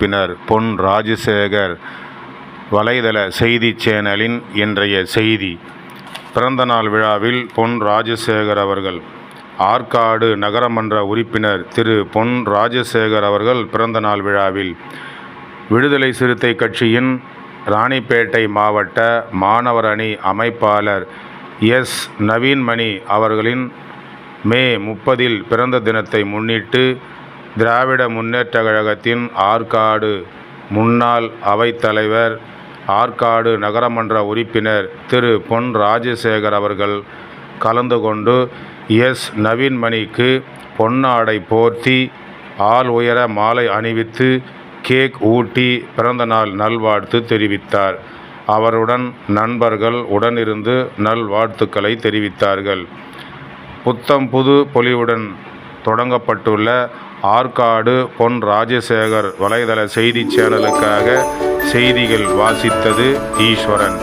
பின்னர் பொன் ராஜசேகர் வலைதள செய்தி சேனலின் இன்றைய செய்தி. பிறந்தநாள் விழாவில் பொன் ராஜசேகர் அவர்கள் ஆற்காடு நகரமன்ற உறுப்பினர் திரு பொன் ராஜசேகர் அவர்கள் பிறந்தநாள் விழாவில் விடுதலை சிறுத்தை கட்சியின் ராணிப்பேட்டை மாவட்ட மாணவர் அணி அமைப்பாளர் எஸ். நவீன்மணி அவர்களின் மே முப்பதில் பிறந்த தினத்தை முன்னிட்டு திராவிட முன்னேற்ற கழகத்தின் ஆற்காடு முன்னாள் அவைத்தலைவர் ஆற்காடு நகரமன்ற உறுப்பினர் திரு. பொன் ராஜசேகர் அவர்கள் கலந்து கொண்டு எஸ். நவீன்மணிக்கு பொன்னாடை போர்த்தி ஆள் உயர மாலை அணிவித்து கேக் ஊட்டி பிறந்தநாள் நல்வாழ்த்து தெரிவித்தார். அவருடன் நண்பர்கள் உடனிருந்து நல்வாழ்த்துக்களை தெரிவித்தார்கள். புத்தம் புது பொலிவுடன் தொடங்கப்பட்டுள்ள ஆற்காடு பொன் ராஜசேகர் வலைதள செய்தி சேனலுக்காக செய்திகள் வாசித்தது ஈஸ்வரன்.